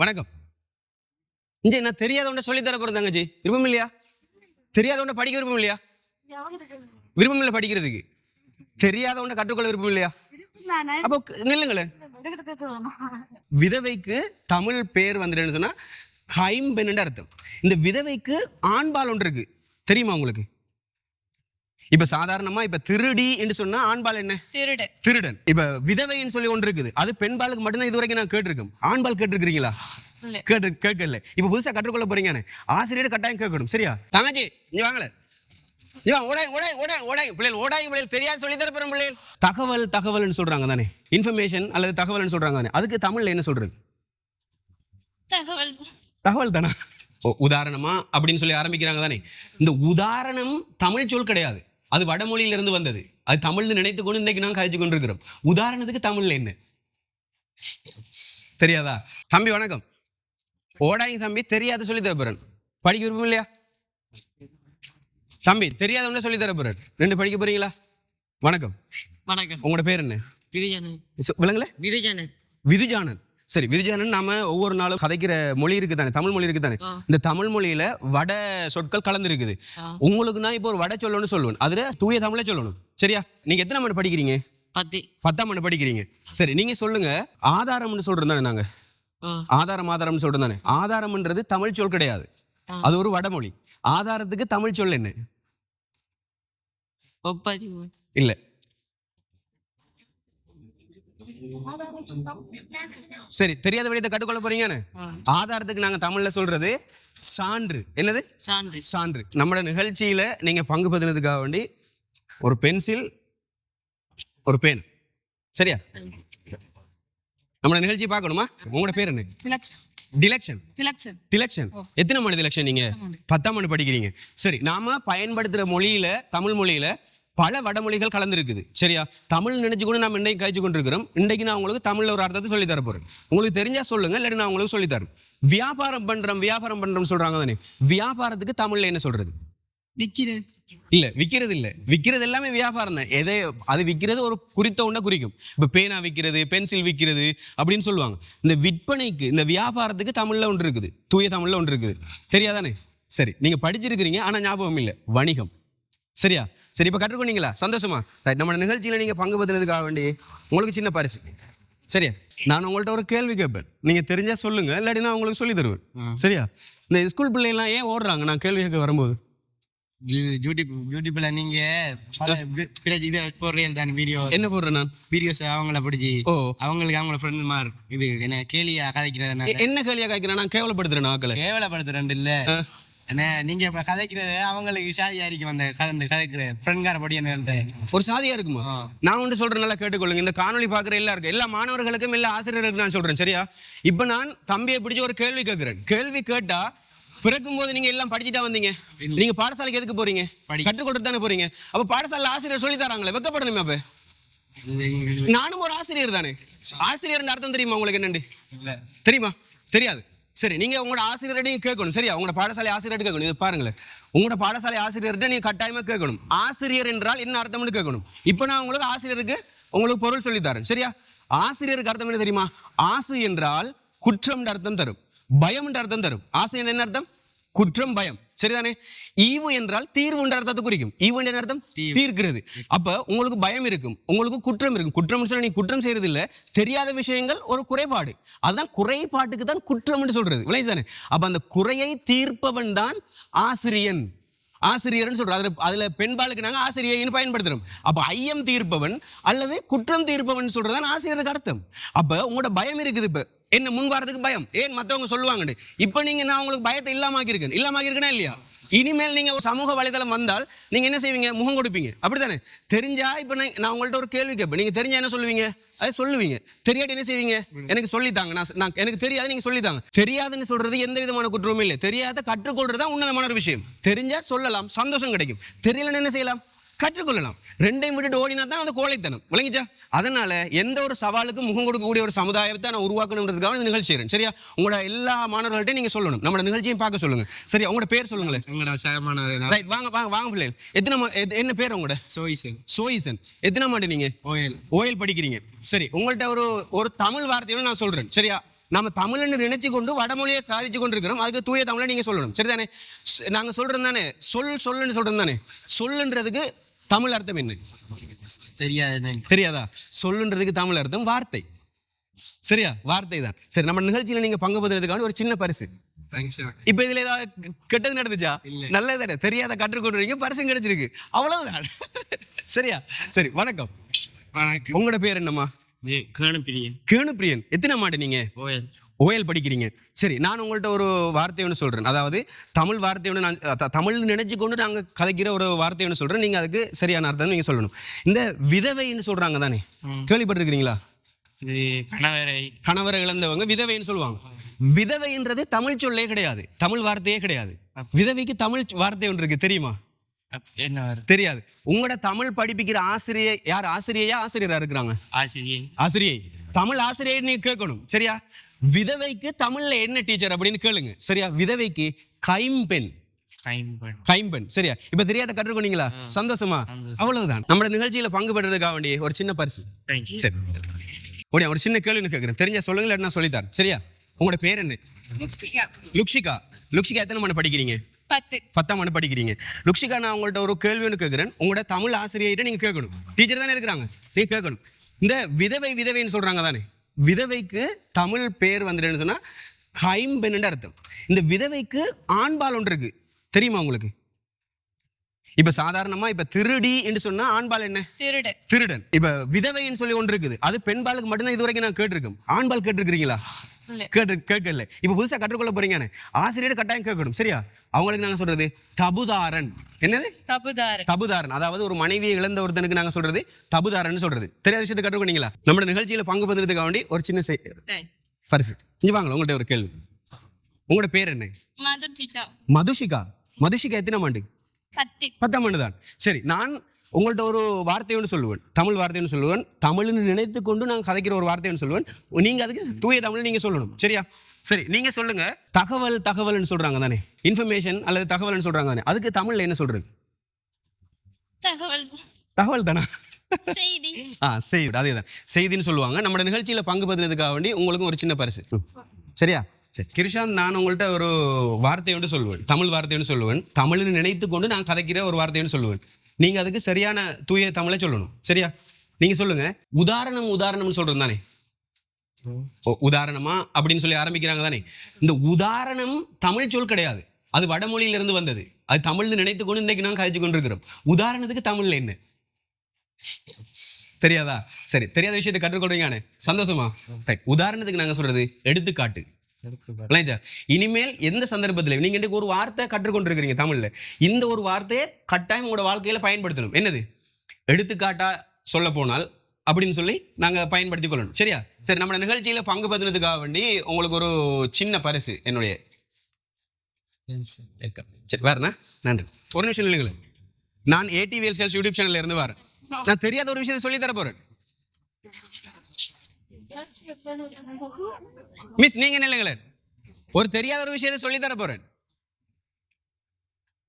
வணக்கம். இஞ்சி நான் தெரியாதவன்ட சொல்லி தர போறேன் தங்கச்சி. விருப்பம் இல்லையா? தெரியாதவன்ட படிக்க விருப்பம் இல்லையா? விருப்பம் இல்லை படிக்கிறதுக்கு. தெரியாதவன்ட கற்றுக்கொள்ள விருப்பம் இல்லையா? அப்போ நில்லுங்களேன். விதவைக்கு தமிழ் பேர் வந்துடுன்னு சொன்னா கைம்பெண்ணுன்னு அர்த்தம். இந்த விதவைக்கு ஆண்பால் ஒன்று இருக்கு. தெரியுமா உங்களுக்கு? இப்ப சாதாரணமா இப்ப திருடி என்று சொன்னா ஆண்பால் என்ன? திருடு திருடன். இப்ப விதவைன்னு சொல்லி ஒன்று இருக்குது. அது பெண்பாலுக்கு மட்டும்தான் இது வரைக்கும் நான் கேட்டிருக்கேன். ஆண்பால் கேட்டிருக்கிறீங்களா. கேட்டு கேட்கல. இப்ப புதுசா கற்றுக்கொள்ள போறீங்க ஆசிரியர் கட்டாயம் கேட்கணும். சரியா? தங்கச்சி நீ வாங்கல வா ஓடாய் ஓடாய் ஓடாய் ஓடாய். பிள்ளைகள் ஓடாய் பிள்ளைகள். தெரியாது சொல்லி தர பிள்ளைகள். தகவல் தகவல்னு சொல்றாங்க தானே. இன்ஃபர்மேஷன் அல்லது தகவல்னு சொல்றாங்க தானே. அதுக்கு தமிழ்ல என்ன சொல்றது? தகவல். தகவல் தானே? உதாரணமா அப்படின்னு சொல்லி ஆரம்பிக்கிறாங்க தானே. இந்த உதாரணம் தமிழ் சொல் கிடையாது. அது வடமொழியில இருந்து வந்தது. அது தமிழ்னு நினைத்து கொண்டு இன்னைக்கு நாங்க கழிச்சு கொண்டிருக்கிறோம். உதாரணத்துக்கு தமிழ்ல என்ன? தெரியாதா? தம்பி வணக்கம். ஓடாங்க தம்பி தெரியாத சொல்லி தர போறேன். படிக்க விருப்பம் இல்லையா? தம்பி தெரியாதவன சொல்லி தர போறேன். ரெண்டு படிக்க போறீங்களா? வணக்கம். வணக்கம். உங்களோட பேர் என்ன? விருஜானன் சொ- விளங்கல? விருஜானன் விதுஜானன். சரி விதுஜானன் நாம ஒவ்வொரு நாளும் கதைக்கிற மொழி இருக்கு தானே தமிழ் மொழி இருக்கு தானே இந்த தமிழ் மொழியில வட சொற்கள் கலந்து இருக்குது உங்களுக்கு நான் இப்போ ஒரு வட சொல்லணும்னு சொல்லுவேன் அதுல தூய தமிழே சொல்லணும். சரியா? நீங்க எத்தனை மணி படிக்கிறீங்க? பத்து. பத்தாம் மணி படிக்கிறீங்க. சரி நீங்க சொல்லுங்க. ஆதாரம்னு சொல்றோம் தானே நாங்க? ஆதாரம் ஆதாரம்னு சொல்றோம் தானே? ஆதாரம்ன்றது தமிழ் சொல் கிடையாது. அது ஒரு வடமொழி ஆதாரத்துக்கு தமிழ் சொல் என்ன? இல்ல. சரி தெரியாத விடயத்தை கற்றுக்கொள்ள போறீங்கன்னு ஆதாரத்துக்கு நாங்க தமிழ்ல சொல்றது சான்று. என்னது? சான்று. சான்று. நம்மளோட நிகழ்ச்சியில நீங்க பங்கு பெறுனதுக்காக வேண்டி ஒரு பென்சில் ஒரு பேன். சரியா? நம்மளோட நிகழ்ச்சி பார்க்கணுமா? உங்களோட பேர் என்ன? டிலெக்ஷன் திலக்ஷன். எத்தனை மணி திலக்ஷன் நீங்க? பத்தாம் மணி படிக்கிறீங்க. சரி நாம பயன்படுத்துற மொழியில தமிழ் மொழியில பல வடமொழிகள் கலந்துருக்குது. சரியா? தமிழ் நினைச்சு கூட நம்ம இன்னைக்கு கழிச்சு கொண்டிருக்கிறோம். இன்னைக்கு நான் உங்களுக்கு தமிழ்ல ஒரு அர்த்தத்தை சொல்லி தர போறேன். உங்களுக்கு தெரிஞ்சா சொல்லுங்க இல்லாட்டி நான் உங்களுக்கு சொல்லி தரேன். வியாபாரம் பண்றோம் வியாபாரம் பண்றோம் சொல்றாங்க தானே. வியாபாரத்துக்கு தமிழ்ல என்ன சொல்றது? விக்கிறது. இல்ல விக்கிறது இல்ல. விக்கிறது எல்லாமே வியாபாரம் தான். எதை அது விக்கிறது ஒரு குறித்த ஒன்றை குறிக்கும். இப்ப பேனா விக்கிறது பென்சில் விக்கிறது அப்படின்னு சொல்லுவாங்க. இந்த விற்பனைக்கு இந்த வியாபாரத்துக்கு தமிழ்ல ஒன்று இருக்குது. தூய தமிழ்ல ஒன்று இருக்குது. தெரியாதானே? சரி நீங்க படிச்சிருக்கிறீங்க ஆனா ஞாபகம் இல்ல. வணிகம். சரியா? சரி இப்ப கற்றுக்கொண்டீங்களா? சந்தோஷமா? ரைட் நம்ம நிகழ்ச்சியில நீங்க பங்கு பெறுனதுக்காக வேண்டி உங்களுக்கு சின்ன பரிசு. சரியா? நான் உங்கள்ட்ட ஒரு கேள்வி கேட்பேன். நீங்க தெரிஞ்சா சொல்லுங்க இல்லாட்டி நான் உங்களுக்கு சொல்லி தருவேன். சரியா? இந்த ஸ்கூல் பிள்ளைலாம் ஏன் ஓடுறாங்க? நான் கேள்வி கேட்க வரும்போது. யூடியூப் யூடியூப்ல நீங்க இது போடுறீங்க தானே வீடியோ என்ன போடுறேன் நான்? வீடியோஸ் அவங்கள பிடிச்சி ஓ. அவங்களுக்கு அவங்கள ஃப்ரெண்ட் மாதிரி. இது என்ன கேலியா கதைக்கிறது எ- என்ன கேள்வியா கேட்கிறேன் நான் கேவலப்படுத்துறேன் ஆக்களை. கேவலப்படுத்துறேன் இல்ல. என்ன நீங்க இப்ப கதைக்கிறது அவங்களுக்கு சாதியா இருக்கும் அந்த கலந்து கதைக்கிற ஃப்ரெண்ட்கார படி என்ன ஒரு சாதியா இருக்குமா? நான் ஒன்று சொல்றேன் நல்லா கேட்டுக்கொள்ளுங்க. இந்த காணொளி பார்க்குற எல்லாருக்கும் எல்லா மாணவர்களுக்கும் எல்லா ஆசிரியர்களுக்கும் நான் சொல்றேன் சரியா? இப்போ நான் தம்பியை பிடிச்ச ஒரு கேள்வி கேட்கிறேன். கேள்வி கேட்டா பிறக்கும் போது நீங்க எல்லாம் படிச்சுட்டா வந்தீங்க? நீங்க பாடசாலைக்கு எதுக்கு போறீங்க? படி. கற்றுக் கொடுத்து தானே போறீங்க? அப்ப பாடசாலை ஆசிரியர் சொல்லி தராங்களே வெக்கப்படணுமே அப்ப? நானும் ஒரு ஆசிரியர் தானே? ஆசிரியர் அர்த்தம் தெரியுமா உங்களுக்கு என்னண்டு? தெரியுமா? தெரியாது. சரி நீங்க உங்களோட ஆசிரியர்கிட்டையும் கேட்கணும். சரியா? உங்களோட பாடசாலை ஆசிரியர்கிட்ட கேட்கணும். இது பாருங்களேன். உங்களோட பாடசாலை ஆசிரியர்கிட்ட நீங்க கட்டாயமா கேட்கணும். ஆசிரியர் என்றால் என்ன அர்த்தம்னு கேட்கணும். இப்போ நான் உங்களுக்கு ஆசிரியருக்கு உங்களுக்கு பொருள் சொல்லி தரேன். சரியா? ஆசிரியருக்கு அர்த்தம் என்ன தெரியுமா? ஆசு என்றால் குற்றம்ன்ற அர்த்தம் தரும். பயம்ன்ற அர்த்தம் தரும். ஆசை என்ற என்ன அர்த்தம்? குற்றம் பயம். சரிதானே? ஈவு என்றால் தீர்வு என்ற அர்த்தத்தை குறிக்கும். ஈவு என்ற அர்த்தம்? தீர்க்கிறது. அப்ப உங்களுக்கு பயம் இருக்கும். உங்களுக்கு குற்றம் இருக்கும். குற்றம் சொன்னா நீ குற்றம் செய்யறது இல்ல தெரியாத விஷயங்கள் ஒரு குறைபாடு. அதுதான் குறைபாட்டுக்கு தான் குற்றம்னு சொல்றது. விளையாதானே அப்ப அந்த குறையை தீர்ப்பவன் தான் ஆசிரியன். ஆசிரியர்னு சொல்றோம். அதுல அதுல பெண்பாளுக்கு நாங்க ஆசிரியைன்னு பயன்படுத்துறோம். அப்ப ஐயம் தீர்ப்பவன் அல்லது குற்றம் தீர்ப்பவன் சொல்றதுதான் ஆசிரியருக்கு அர்த்தம். அப்ப உங்களோட பயம் இருக்குது இப்ப. என்ன முன் வாரத்துக்கு பயம்? ஏன் மத்தவங்க சொல்லுவாங்கன்னு? இப்ப நீங்க நான் உங்களுக்கு பயத்தை இல்லாமக்கிருக்கேன் இல்லாமக்கிருக்கேனா இல்லையா? இனிமேல் நீங்க ஒரு சமூக வலைதளம் வந்தால் நீங்க என்ன செய்வீங்க? முகம் கொடுப்பீங்க. அப்படித்தானே? தெரிஞ்சா இப்ப நான் நான் உங்கள்கிட்ட ஒரு கேள்வி கேட்பேன். நீங்க தெரிஞ்சா என்ன சொல்லுவீங்க? அது சொல்லுவீங்க. தெரியாட்டி என்ன செய்வீங்க? எனக்கு சொல்லித்தாங்க. நான் நான் எனக்கு தெரியாது நீங்க சொல்லித்தாங்க. தெரியாதுன்னு சொல்றது எந்த விதமான குற்றமும் இல்லை. தெரியாத கற்றுக்கொள்றது தான் உன்னதமான ஒரு விஷயம். தெரிஞ்சா சொல்லலாம். சந்தோஷம் கிடைக்கும். தெரியலன்னு என்ன செய்யலாம்? கற்றுக்கொள்ளலாம். ரெண்டையும் விட்டுட்டு ஓடினா தான் அந்த கோழைத்தனம். விளங்கிச்சா? அதனால எந்த ஒரு சவாலுக்கும் முகம் கொடுக்கக்கூடிய ஒரு சமுதாயத்தை நான் உருவாக்கணுன்றதுக்காக இந்த நிகழ்ச்சி செய்றேன். சரியா? உங்களோட எல்லா மாணவர்கள்ட்டையும் நீங்க சொல்லணும். நம்மளோட நிகழ்ச்சியும் பார்க்க சொல்லுங்க. சரியா உங்களோட பேர் சொல்லுங்களேன். உங்களோட ரைட் வாங்க வாங்க வாங்க பிள்ளைகள். எத்தனை என்ன பேர் உங்களோட? சோயிசு சோயிசன். எத்தனை மாட்டு நீங்க? ஓயல். ஓயல் படிக்கிறீங்க. சரி உங்கள்ட்ட ஒரு ஒரு தமிழ் வார்த்தையோட நான் சொல்றேன். சரியா? நாம தமிழ்னு நினைச்சு கொண்டு வடமொழியை காதிச்சு கொண்டு இருக்கிறோம் அதுக்கு தூய தமிழை நீங்க சொல்லணும். சரிதானே? ஸ்- நாங்க சொல்றோம் தானே சொல் சொல்லுன்னு சொல்றோம் தானே சொல்லுன்றதுக்கு தமிழ் அர்த்தம் என்ன? தெரியாது. தெரியாதா? சொல்லுன்றதுக்கு தமிழ் அர்த்தம் வார்த்தை. சரியா? வார்த்தை தான். சரி நம்ம நிகழ்ச்சியில நீங்க பங்கு பெறுறதுக்கான ஒரு சின்ன பரிசு. இப்ப இதுல ஏதாவது கெட்டது நடந்துச்சா? நல்லது தெரியாத கற்றுக்கொண்டுறீங்க பரிசும் கிடைச்சிருக்கு. அவ்வளவுதான். சரியா? சரி வணக்கம். உங்களோட பேர் என்னம்மா? கேணுப்பிரியன். கேணுப்பிரியன். எத்தனை மாட்டு நீங்க? ஓயல் ஓயல் படிக்கிறீங்க. சரி நான் உங்கள்ட்ட ஒரு வார்த்தை ஒன்று சொல்கிறேன் அதாவது தமிழ் வார்த்தை ஒன்று நான் தமிழ் நினைச்சு கொண்டு நாங்கள் கதைக்கிற ஒரு வார்த்தை ஒன்று சொல்கிறேன் நீங்கள் அதுக்கு சரியான அர்த்தம் நீங்கள் சொல்லணும். இந்த விதவைன்னு சொல்கிறாங்க தானே? கேள்விப்பட்டிருக்கிறீங்களா? இது கணவரை. கணவரை இழந்தவங்க விதவைன்னு சொல்லுவாங்க. விதவைன்றது தமிழ் சொல்லே கிடையாது. தமிழ் வார்த்தையே கிடையாது. விதவைக்கு தமிழ் வார்த்தை ஒன்று இருக்கு. தெரியுமா? தெரியாது. உங்களோட தமிழ் படிப்பிக்கிற ஆசிரியை யார்? ஆசிரியையா ஆசிரியரா இருக்கிறாங்க? ஆசிரியை. ஆசிரியை. தமிழ் ஆசிரியை நீ கேட்கணும். சரியா? விதவைக்கு தமிழ்ல என்ன டீச்சர் அப்படின்னு கேளுங்க. சரியா? விதவைக்கு கைம்பெண். கைம்பெண். சரியா? இப்ப தெரியாத கற்றுக்கொண்டீங்களா? சந்தோஷமா? அவ்வளவுதான். நம்ம நிகழ்ச்சியில பங்கு பெற்றதுக்காக வேண்டிய ஒரு சின்ன பரிசு. சரி. ஓடியா ஒரு சின்ன கேள்வி கேட்குறேன் தெரிஞ்சா சொல்லுங்க நான் சொல்லித்தரேன். சரியா? உங்களோட பேர் என்ன? லுக்ஷிகா லுக்ஷிகா எத்தனை மணி படிக்கிறீங்க? பத்து. பத்தாம் ஆண்டு படிக்கிறீங்க. லுக்ஷிகா நான் உங்கள்ட்ட ஒரு கேள்வி ஒன்று கேட்குறேன் உங்களோட தமிழ் ஆசிரியர்கிட்ட நீங்க கேட்கணும். டீச்சர் தானே இருக்கிறாங்க. நீங்க கேட்கணும். இந்த விதவை விதவைன்னு சொல்றாங்க தானே. விதவைக்கு தமிழ் பேர் வந்துடுன்னு சொன்னா கைம்பெண்ணுன்னு அர்த்தம். இந்த விதவைக்கு ஆண்பால் ஒன்று இருக்கு. தெரியுமா உங்களுக்கு? இப்ப சாதாரணமா இப்ப திருடி என்று சொன்னா ஆண்பால் என்ன? திருடு திருடன். இப்ப விதவைன்னு சொல்லி ஒன்று இருக்குது. அது பெண்பாலுக்கு மட்டும்தான் இது வரைக்கும் நான் கேட்டிருக்கேன். ஆண்பால் கேட்டிருக்கிறீங்களா. கேட்டு கேட்கல. இப்ப புதுசா கற்றுக்கொள்ள போறீங்கன்னு. ஆசிரியர் கட்டாயம் கேட்கணும் சரியா? அவங்களுக்கு நாங்க சொல்றது தபுதாரன். என்னது? தபுதாரன். தபுதாரன். அதாவது ஒரு மனைவியை இழந்த ஒருத்தனுக்கு நாங்க சொல்றது தபுதாரன் சொல்றது. தெரியாத விஷயத்தை கற்றுக்கொண்டீங்களா? நம்ம நிகழ்ச்சியில பங்கு பெறுறதுக்காக வேண்டி ஒரு சின்ன செய்- பரிசு. இங்க வாங்க உங்கள்ட்ட ஒரு கேள்வி. உங்களோட பேர் என்ன? மதுச்சிட்டா மதுஷிகா. மதுஷிகா எத்தனை ஆண்டு? பத்து. பத்தாம் ஆண்டு தான் சரி நான் உங்கள்ட்ட ஒரு வார்த்தையோடு சொல்லுவேன். தமிழ் வார்த்தைன்னு சொல்லுவேன். தமிழ்னு நினைத்து கொண்டு நான் கதைக்கிற ஒரு வார்த்தைன்னு சொல்லுவேன். நீங்க அதுக்கு தூய தமிழ் நீங்க சொல்லணும். சரியா? சரி நீங்க சொல்லுங்க. தகவல் தகவல்னு சொல்றாங்க தானே. இன்ஃபர்மேஷன் அல்லது தகவல்னு சொல்றாங்க தானே. அதுக்கு தமிழ்ல என்ன சொல்றது? தகவல். தகவல் தானே? செய்தி. ஆ செய்தி. அதே தான். செய்தின்னு சொல்லுவாங்க. நம்ம நிகழ்ச்சியில பங்கு பெறுறதுக்காக வேண்டி உங்களுக்கும் ஒரு சின்ன பரிசு. சரியா? சரி கிருஷாந்த் நான் உங்கள்ட்ட ஒரு வார்த்தையோடு சொல்லுவேன். தமிழ் வார்த்தையோடு சொல்லுவேன். தமிழ்னு நினைத்து கொண்டு நான் கதைக்கிற ஒரு வார்த்தையோடு சொல்லுவேன். நீங்க அதுக்கு சரியான தூய தமிழை சொல்லணும். சரியா? நீங்க சொல்லுங்க. உதாரணம் உதாரணம்னு சொல்றது தானே? ஓ, உதாரணமா அப்படின்னு சொல்லி ஆரம்பிக்கிறாங்க தானே? இந்த உதாரணம் தமிழ் சொல் கிடையாது. அது வடமொழியில இருந்து வந்தது. அது தமிழ்னு நினைத்து கொண்டு இன்னைக்கு நான் கழிச்சு கொண்டிருக்கிறோம். உதாரணத்துக்கு தமிழ்ல என்ன? தெரியாதா? சரி தெரியாத விஷயத்தை கற்றுக்கொள்றீங்க சந்தோஷமா? உதாரணத்துக்கு நாங்க சொல்றது எடுத்துக்காட்டு. இனிமேல் எந்த சந்தர்ப்பத்தில் நீங்க இன்னைக்கு ஒரு வார்த்தை கற்றுக்கொண்டிருக்கிறீங்க தமிழ்ல. இந்த ஒரு வார்த்தையை கட்டாயம் உங்களோட வாழ்க்கையில பயன்படுத்தணும். என்னது? எடுத்துக்காட்டா சொல்ல போனால் அப்படின்னு சொல்லி நாங்க பயன்படுத்திக் கொள்ளணும். சரியா? சரி நம்ம நிகழ்ச்சியில பங்கு பெறுறதுக்காக வேண்டி உங்களுக்கு ஒரு சின்ன பரிசு என்னுடைய. சரி வேறண்ணா நன்றி. ஒரு நிமிஷம் இல்லைங்களே நான் ஏடிவிஎல் சேல்ஸ் யூடியூப் சேனல்ல இருந்து வரேன். நான் தெரியாத ஒரு விஷயத்தை சொல்லி தர போறேன். மிஸ் நீங்க என்ன ஒரு தெரியாத ஒரு விஷயத்தை சொல்லி தர போறேன்.